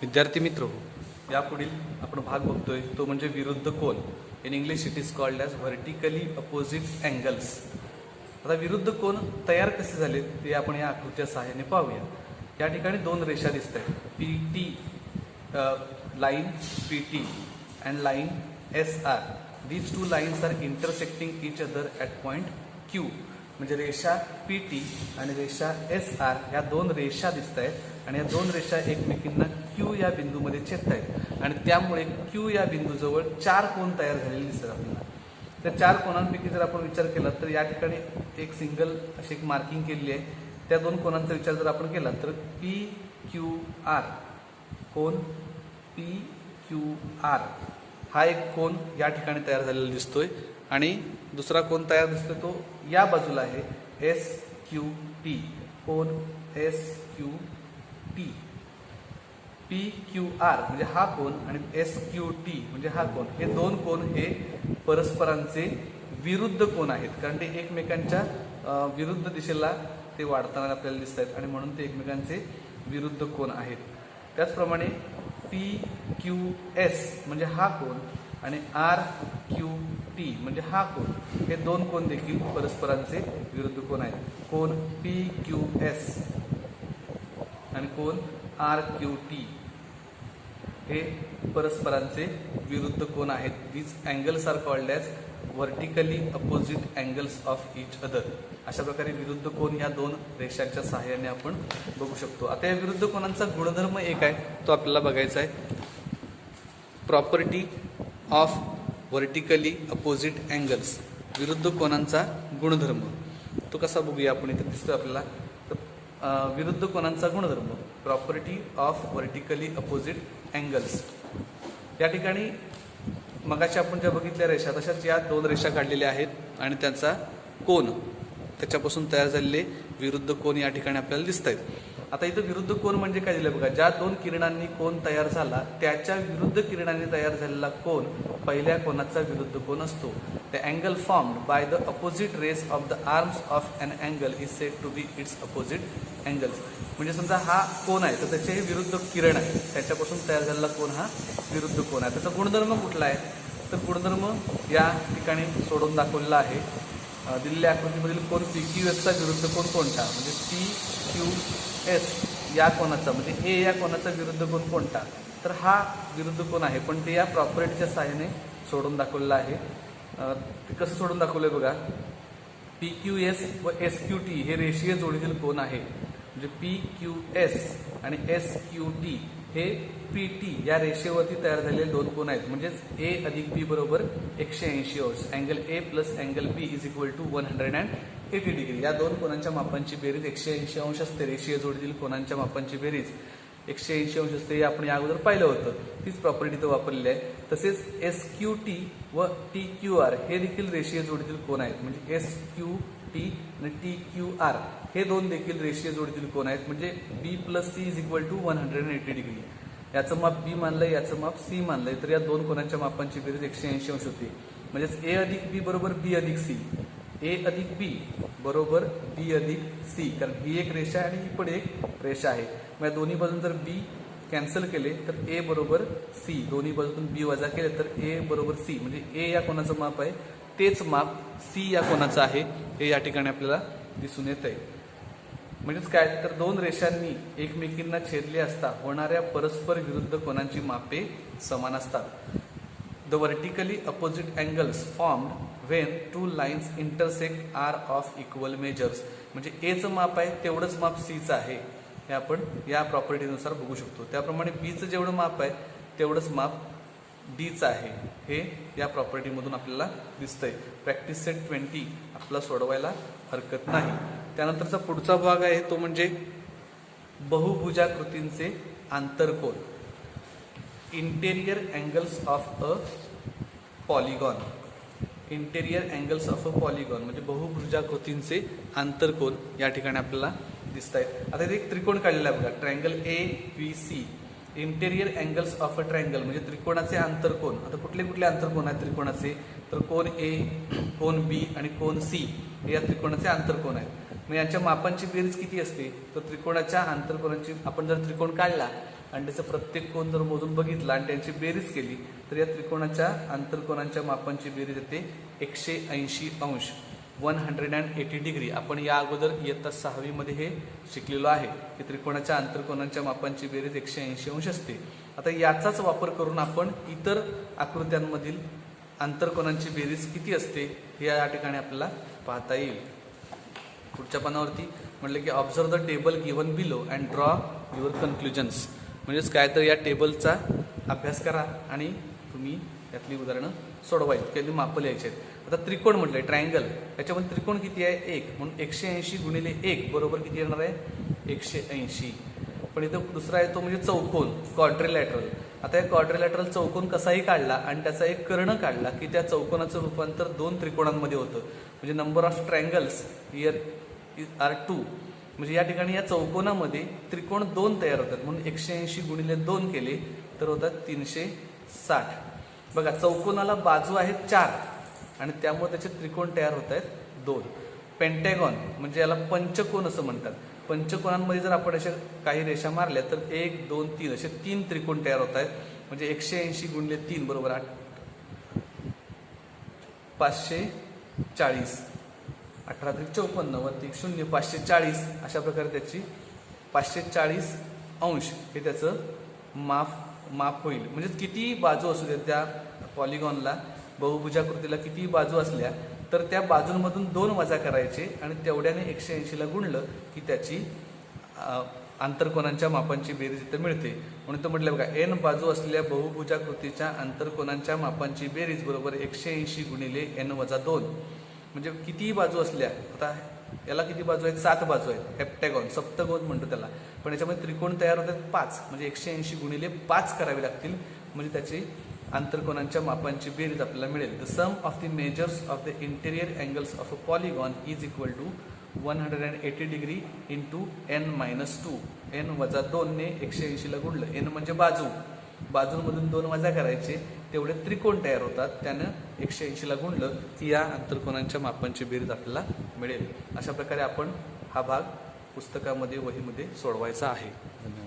विद्यार्थी मित्र हो यापुढील आपण भाग बघतोय तो म्हणजे विरुद्ध कोन in English it is called as vertically opposite angles आता विरुद्ध कोन तयार कसे झाले ते आपण या आकृतीच्या सहाय्याने पाहूया. या ठिकाणी दोन रेषा दिसत आहेत P T line P T and line S R these two lines are intersecting each other at point Q म्हणजे रेषा पी टी आणि रेषा एस आर या दोन रेषा दिसत आहेत आणि या दोन रेषा एकमेकींना क्यू या बिंदूमध्ये छेदत आहेत आणि त्यामुळे क्यू या बिंदूजवळ चार कोण तयार झालेले दिसतात आपल्याला. त्या चार कोणांपैकी जर आपण विचार केला तर या ठिकाणी एक सिंगल अशी एक मार्किंग केलेली आहे. त्या दोन कोणांचा विचार जर आपण केला तर पी क्यू आर कोण पी क्यू आर हा एक कोण या ठिकाणी तयार झालेला दिसतोय. आणि दुसरा कोण तयार दिसतो तो या बाजूला आहे. एस क्यू टी कोण? S Q T P Q R म्हणजे हा कोण आणि एस क्यू टी म्हणजे हा कोण. हे दोन कोण हे परस्परांचे विरुद्ध कोण आहेत. कारण ते एकमेकांच्या विरुद्ध दिशेला ते वाढताना आपल्याला दिसत आहेत आणि म्हणून ते एकमेकांचे विरुद्ध कोण आहेत. त्याचप्रमाणे पी क्यू एस म्हणजे हा कोण आणि आर क्यू टी म्हणजे हा कोण? हे दोन कोण देखील परस्परांचे विरुद्ध कोण आहेत? कोण? P Q S. आणि कोण? R Q T. हे परस्परांचे विरुद्ध कोण आहेत? These angles R called as vertically opposite angles of each other अशा प्रकारे विरुद्ध कोण या दोन रेषांच्या सहाय्याने आपण बघू शकतो. आता या विरुद्ध कोणांचा गुणधर्म एक आहे तो आपल्याला बघायचा आहे. Property of vertically opposite angles विरुद्ध कोणांचा गुणधर्म. तो कसा बघूया आपण इथे दिसतो आपल्याला? तर विरुद्ध कोणांचा गुणधर्म. Property of vertically opposite angles या ठिकाणी मगाशी आपण ज्या बघितल्या रेषा तशाच या दोन रेषा काढलेल्या आहेत आणि त्यांचा कोन. त्याच्यापासून तयार झालेले विरुद्ध कोन या ठिकाणी आपल्याला दिसत आहेत आता इथं विरुद्ध कोण म्हणजे काय दिलं बघा ज्या दोन किरणांनी कोण तयार झाला त्याच्या विरुद्ध किरणांनी तयार झालेला कोन पहिल्या कोणाचा विरुद्ध कोण असतो? The angle formed by the opposite rays of the arms of an angle is set to be its opposite angles म्हणजे समजा हा कोण आहे तर त्याचे हे विरुद्ध किरण आहे. त्याच्यापासून तयार झालेला कोन हा विरुद्ध कोण आहे. त्याचा गुणधर्म कुठला आहे? तर गुणधर्म या ठिकाणी सोडून दाखवलेला आहे. दिलेल्या आकृतीमधील कोण पी क्यू एसचा विरुद्ध कोण कोणता म्हणजे पी क्यू एस या कोणाचा? म्हणजे ए या कोणाचा विरुद्ध कोण कोणता तर हा विरुद्ध कोण आहे? पण ते या प्रॉपरेटच्या सहाय्याने सोडून दाखवलेला आहे. ते कसं सोडून दाखवलं आहे बघा? पी क्यू एस व एस क्यू टी हे रेषीय जोडीतील कोण आहे. म्हणजे पी क्यू एस आणि एस क्यू टी हे पी टी या रेषेवरती तयार झालेले दोन कोण आहेत. म्हणजेच ए अधिक बी बरोबर एकशे ऐंशी अंश angle A plus angle B is equal to one hundred and eighty degree या दोन कोणांच्या मापांची बेरीज एकशे ऐंशी अंश असते. रेषीय जोडीतील कोणांच्या मापांची बेरीज एकशे ऐंशी अंश असते. हे आपण या अगोदर पाहिलं होतं. तीच प्रॉपर्टी इथं वापरलेली आहे. तसेच एस क्यू टी व टी क्यू आर हे देखील रेषीय जोडीतील कोण आहेत. म्हणजे एस क्यू टी आणि टी क्यू आर हे दोन देखील रेषीय जोडीतील कोण आहेत. म्हणजे B plus C is equal to one hundred and eighty degree याचं माप बी मानलंय याचं माप सी मानलंय. तर या दोन कोणांच्या मापांची बेरीज एकशे ऐंशी अंश होती? म्हणजेच ए अधिक बी बरोबर बी अधिक सी ए अधिक बी बरोबर बी अधिक सी कारण ही एक रेषा आहे आणि ही पण एक रेषा आहे. मग या दोन्ही बाजून जर बी कॅन्सल केले तर ए बरोबर सी दोन्ही बाजूतून बी वजा केले तर ए बरोबर सी म्हणजे ए या कोणाचं माप आहे? तेच माप सी या कोणाचं आहे? हे या ठिकाणी आपल्याला दिसून येत आहे म्हणजेच काय? तर दोन रेषांनी एकमेकींना छेदले असता होणाऱ्या परस्पर विरुद्ध कोणाची मापे समान असतात? The vertically opposite angles formed Wien two lines intersect are of equal measures म्हणजे एचं माप आहे तेवढंच माप सीचं आहे. हे आपण या प्रॉपर्टीनुसार बघू शकतो. त्याप्रमाणे बीचं जेवढं माप आहे तेवढंच माप डीचं आहे. हे या प्रॉपर्टीमधून आपल्याला दिसतंय. प्रॅक्टिस सेट ट्वेंटी आपला सोडवायला हरकत नाही. त्यानंतरचा पुढचा भाग आहे तो म्हणजे बहुभुजाकृतींचे आंतरकोन. Interior angles of a polygon interior angles of a polygon म्हणजे बहुभुजाकृतींचे आंतरकोन या ठिकाणी आपल्याला दिसत आहेत आता इथे एक त्रिकोण काढलेला आहे बघा. Triangle A B C interior angles of a triangle म्हणजे त्रिकोणाचे आंतरकोन. आता कुठले कुठले आंतरकोन आहेत त्रिकोणाचे? तर कोण ए कोण बी आणि कोण सी या त्रिकोणाचे आंतरकोन आहेत. मग यांच्या मापांची बेरीज किती असते? तर त्रिकोणाच्या आंतरकोणांची आपण जर त्रिकोण काढला आणि त्याचं प्रत्येक कोण जर मोजून बघितला आणि त्यांची बेरीज केली तर या त्रिकोणाच्या आंतरकोणांच्या मापांची बेरीज येते एकशे ऐंशी अंश. One hundred and eighty degree. आपण या अगोदर इयत्ता सहावीमध्ये हे शिकलेलो आहे की त्रिकोणाच्या आंतरकोणांच्या मापांची बेरीज एकशे ऐंशी अंश असते. आता याचाच वापर करून आपण इतर आकृत्यांमधील आंतरकोणांची बेरीज किती असते हे या ठिकाणी आपल्याला पाहता येईल. पुढच्या पानावरती म्हटलं की observe the table given below and draw your conclusions म्हणजेच काय तर या टेबलचा अभ्यास करा आणि तुम्ही यातली उदाहरणं सोडवायची किंवा मापं लिहायची आहेत. आता त्रिकोण म्हटलंय ट्रायंगल याच्यामध्ये त्रिकोण किती आहे? एक. म्हणून एकशे ऐंशी गुणिले एक बरोबर किती येणार आहे? एकशे ऐंशी. पण इथं दुसरा आहे तो म्हणजे चौकोन क्वाड्रिलॅटरल आता या क्वाड्रिलॅटरल चौकोन कसाही काढला आणि त्याचा एक कर्ण काढला की त्या चौकोनाचं रूपांतर दोन त्रिकोणांमध्ये होतं. म्हणजे number of triangles here are two. म्हणजे या ठिकाणी या चौकोनामध्ये त्रिकोण दोन तयार होतात. म्हणून एकशे ऐंशी गुणिले दोन केले तर होतात तीनशे साठ. बघा चौकोनाला बाजू आहेत चार आणि त्यामुळे त्याचे त्रिकोण तयार होत आहेत दोन. पेंटॅगॉन म्हणजे याला पंचकोन असं म्हणतात. पंचकोनांमध्ये जर आपण अशा काही रेषा मारल्या तर एक दोन तीन असे तीन त्रिकोण तयार होत आहेत. म्हणजे एकशे ऐंशी गुणले तीन बरोबर आठ. पाचशे चाळीस. अठरा त्रिक चौपन्न वरती शून्य पाचशे चाळीस अशा प्रकारे त्याची पाचशे चाळीस अंश हे त्याचं माफ माफ होईल. म्हणजेच किती बाजू असू द्या त्या पॉलिगॉनला बहुभुजाकृतीला किती बाजू असल्या तर त्या बाजूंमधून दोन वजा करायचे आणि तेवढ्याने एकशे ऐंशीला गुणलं की त्याची आंतरकोनांच्या मापांची बेरीज इथं मिळते. म्हणून तो म्हटलं बघा एन बाजू असलेल्या बहुभुजाकृतीच्या आंतरकोनांच्या मापांची बेरीज बरोबर एकशे ऐंशी गुणिले एन वजा दोन. म्हणजे कितीही बाजू असल्या आता याला किती बाजू आहेत? सात बाजू आहेत. हेप्टॅगॉन सप्तगोन म्हणतो त्याला. पण याच्यामध्ये त्रिकोण तयार होतात पाच. म्हणजे एकशे ऐंशी गुणिले पाच करावे लागतील. म्हणजे त्याची आंतरकोनांच्या मापांची बेरीज आपल्याला मिळेल. The sum of the measures of the interior angles of a polygon is equal to one hundred and eighty degree into N minus two N वजा दोनने एकशे ऐंशीला गुणलं. एन म्हणजे बाजू. बाजूंमधून दोन वजा करायचे. तेवढे त्रिकोण तयार होतात. त्यानं एकशे ऐंशीला गुणलं की या आंतरकोनांच्या मापांची बेरीज आपल्याला मिळेल. अशा प्रकारे आपण हा भाग पुस्तकामध्ये वहीमध्ये सोडवायचा आहे. धन्यवाद.